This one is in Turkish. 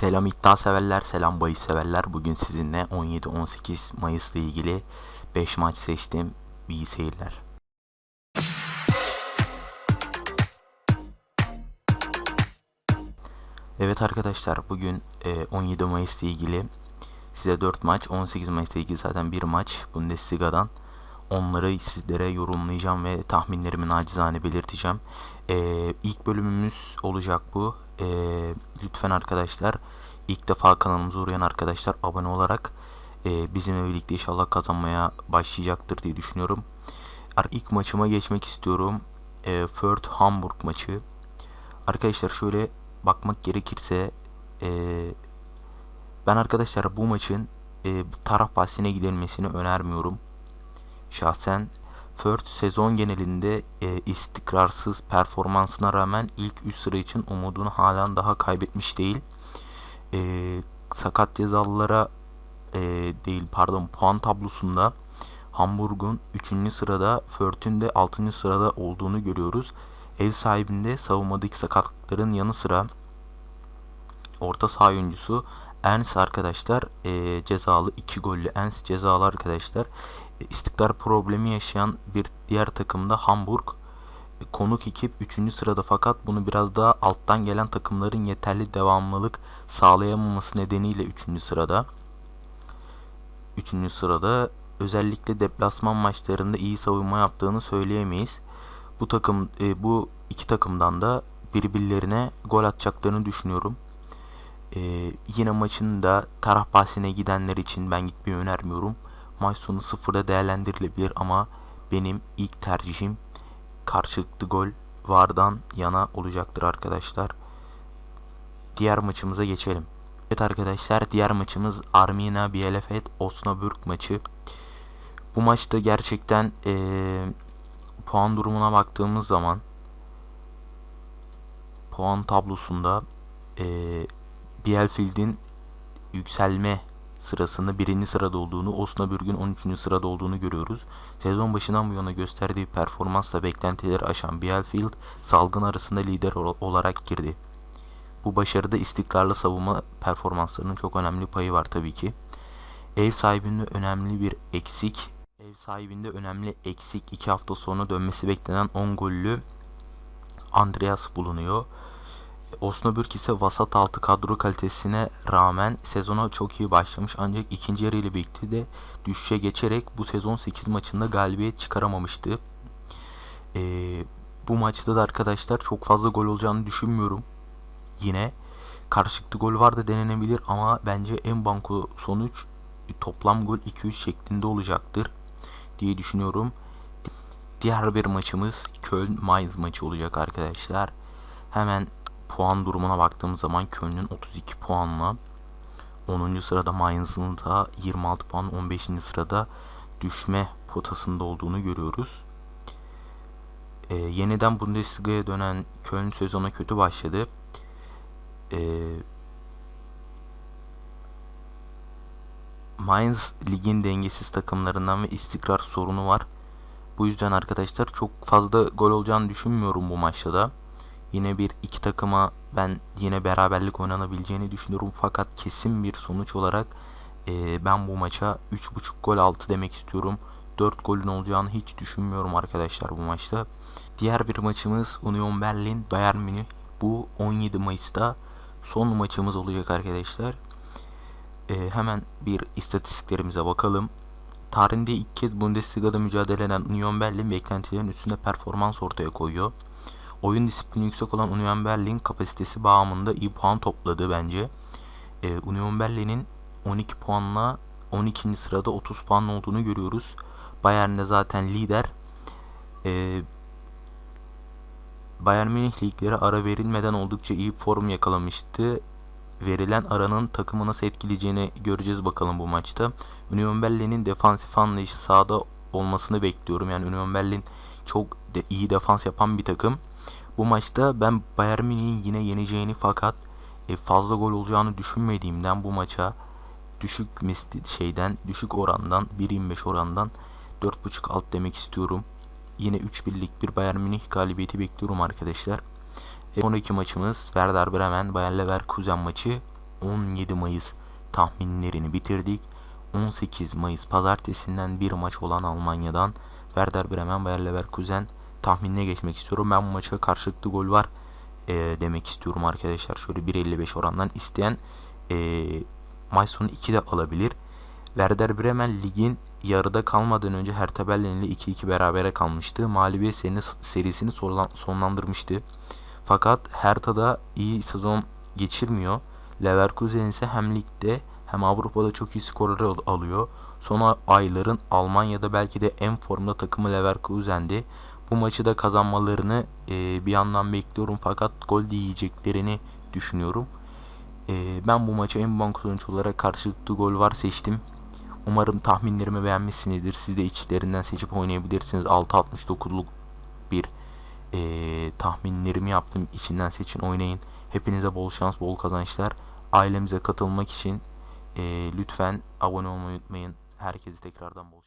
Selam iddia severler, selam bahis severler. Bugün sizinle 17-18 Mayıs'la ilgili 5 maç seçtim. İyi seyirler. Evet arkadaşlar bugün e, 17 Mayıs'la ilgili size 4 maç, 18 Mayıs'la ilgili zaten bir maç Bundesliga'dan. Onları sizlere yorumlayacağım ve tahminlerimi nacizane belirteceğim. E, ilk bölümümüz olacak bu. E, lütfen arkadaşlar ilk defa kanalımıza uğrayan arkadaşlar abone olarak e, bizimle birlikte inşallah kazanmaya başlayacaktır diye düşünüyorum. Ar- İlk maçıma geçmek istiyorum. E, Fürth Hamburg maçı. Arkadaşlar şöyle bakmak gerekirse e, ben arkadaşlar bu maçın e, taraf bahsine gidilmesini önermiyorum. Şahsen Fürth sezon genelinde e, istikrarsız performansına rağmen ilk 3 sıra için umudunu halen daha kaybetmiş değil. E, sakat cezalılara e, değil pardon puan tablosunda Hamburg'un 3. sırada Fürth'ün de 6. sırada olduğunu görüyoruz. Ev sahibinde savunmadaki sakatlıkların yanı sıra orta saha oyuncusu Ernst arkadaşlar e, cezalı 2 gollü Ernst cezalı arkadaşlar. İstikrar problemi yaşayan bir diğer takımda Hamburg e, konuk ekip 3. sırada fakat bunu biraz daha alttan gelen takımların yeterli devamlılık sağlayamaması nedeniyle 3. sırada. 3. sırada özellikle deplasman maçlarında iyi savunma yaptığını söyleyemeyiz. Bu takım e, bu iki takımdan da birbirlerine gol atacaklarını düşünüyorum. E, yine maçın da taraf bahsine gidenler için ben gitmeyi önermiyorum. Maç sonu sıfırda değerlendirilebilir ama benim ilk tercihim karşılıklı gol vardan yana olacaktır arkadaşlar. Diğer maçımıza geçelim. Evet arkadaşlar diğer maçımız Armina Bielefeld Osnabrück maçı. Bu maçta gerçekten eee, puan durumuna baktığımız zaman puan tablosunda eee Bielefield'in yükselme sırasında birinci sırada olduğunu, Osnabrück'ün 13. sırada olduğunu görüyoruz. Sezon başından bu yana gösterdiği performansla beklentileri aşan Bielefeld salgın arasında lider ol- olarak girdi. Bu başarıda istikrarlı savunma performanslarının çok önemli payı var tabii ki. Ev sahibinde önemli bir eksik, ev sahibinde önemli eksik 2 hafta sonra dönmesi beklenen 10 gollü Andreas bulunuyor. Osnabrück ise vasat altı kadro kalitesine rağmen sezona çok iyi başlamış ancak ikinci yarı ile birlikte de düşüşe geçerek bu sezon 8 maçında galibiyet çıkaramamıştı. Ee, bu maçta da arkadaşlar çok fazla gol olacağını düşünmüyorum. Yine karşılıklı gol var da denenebilir ama bence en banko sonuç toplam gol 2-3 şeklinde olacaktır diye düşünüyorum. Diğer bir maçımız Köln-Mainz maçı olacak arkadaşlar. Hemen puan durumuna baktığımız zaman Köln'ün 32 puanla 10. sırada Mainz'ın da 26 puan 15. sırada düşme potasında olduğunu görüyoruz. Ee, yeniden Bundesliga'ya dönen Köln sezona kötü başladı. Ee, Mainz ligin dengesiz takımlarından ve istikrar sorunu var. Bu yüzden arkadaşlar çok fazla gol olacağını düşünmüyorum bu maçta da. Yine bir iki takıma ben yine beraberlik oynanabileceğini düşünüyorum. Fakat kesin bir sonuç olarak e, ben bu maça 3.5 gol altı demek istiyorum. 4 golün olacağını hiç düşünmüyorum arkadaşlar bu maçta. Diğer bir maçımız Union Berlin Bayern Münih. Bu 17 Mayıs'ta son maçımız olacak arkadaşlar. E, hemen bir istatistiklerimize bakalım. Tarihinde ilk kez Bundesliga'da mücadele eden Union Berlin beklentilerin üstünde performans ortaya koyuyor. Oyun disiplini yüksek olan Union Berlin kapasitesi bağımında iyi puan topladı bence. Ee, Union Berlin'in 12 puanla 12. sırada 30 puan olduğunu görüyoruz. Bayern de zaten lider. Ee, Bayern Münih liglere ara verilmeden oldukça iyi form yakalamıştı. Verilen aranın takımı nasıl etkileyeceğini göreceğiz bakalım bu maçta. Union Berlin'in defansif anlayışı sahada olmasını bekliyorum. Yani Union Berlin çok de iyi defans yapan bir takım. Bu maçta ben Bayern Münih'in yine yeneceğini fakat e, fazla gol olacağını düşünmediğimden bu maça düşük şeyden düşük orandan 1.25 orandan 4.5 alt demek istiyorum. Yine 3 birlik bir Bayern Münih galibiyeti bekliyorum arkadaşlar. E, sonraki maçımız Werder Bremen Bayer Leverkusen maçı. 17 Mayıs tahminlerini bitirdik. 18 Mayıs pazartesinden bir maç olan Almanya'dan Werder Bremen Bayer Leverkusen tahminine geçmek istiyorum. Ben bu maça karşılıklı gol var e, demek istiyorum arkadaşlar. Şöyle 1.55 orandan isteyen e, maç sonu 2 de alabilir. Werder Bremen ligin yarıda kalmadan önce Hertha Berlin ile 2-2 berabere kalmıştı. Mağlubiyet serisini sonlan- sonlandırmıştı. Fakat Hertha'da iyi sezon geçirmiyor. Leverkusen ise hem ligde hem Avrupa'da çok iyi skorları al- alıyor. Son ayların Almanya'da belki de en formda takımı Leverkusen'di. Bu maçı da kazanmalarını e, bir yandan bekliyorum fakat gol de yiyeceklerini düşünüyorum. E, ben bu maça en banko sonuç olarak karşılıklı gol var seçtim. Umarım tahminlerimi beğenmişsinizdir. Siz de içlerinden seçip oynayabilirsiniz. 6.69'luk bir e, tahminlerimi yaptım. İçinden seçin oynayın. Hepinize bol şans, bol kazançlar. Ailemize katılmak için e, lütfen abone olmayı unutmayın. Herkese tekrardan bol şans.